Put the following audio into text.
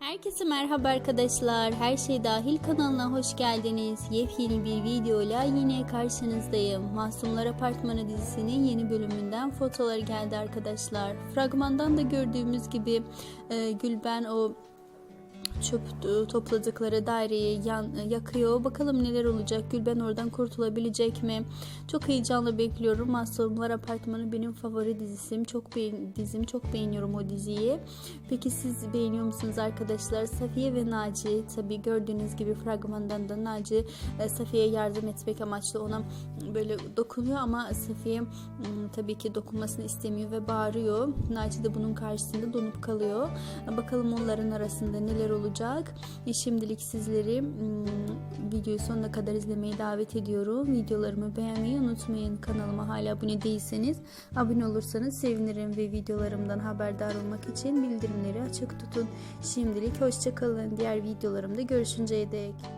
Herkese merhaba arkadaşlar. Her şey dahil kanalına hoş geldiniz. Yepyeni bir videoyla yine karşınızdayım. Masumlar Apartmanı dizisinin yeni bölümünden fotoğraflar geldi arkadaşlar. Fragmandan da gördüğümüz gibi e, Gülben o çöp e, topladıkları daireyi yan, yakıyor. Bakalım neler olacak. Gülben oradan kurtulabilecek mi? Çok heyecanla bekliyorum. Masumlar Apartmanı benim favori dizim. Çok beğen dizim. Çok beğeniyorum o diziyi. Peki siz beğeniyor musunuz arkadaşlar? Safiye ve Naci tabii gördüğünüz gibi fragmandan da Naci e, Safiye'ye yardım etmek amaçlı ona böyle dokunuyor ama Safiye mm, tabii ki dokunmasını istemiyor ve bağırıyor. Naci de bunun karşısında donup kalıyor. Bakalım onların arasında neler olacak. E, Şimdilik sizleri videoyu sonuna kadar izlemeyi davet ediyorum. Videolarımı beğenmeyi unutmayın. Kanalıma hala abone değilseniz abone olursanız sevinirim ve videolarımdan haberdar olmak için bildirimleri açık tutun. Şimdilik hoşçakalın. Diğer videolarımda görüşünceye dek.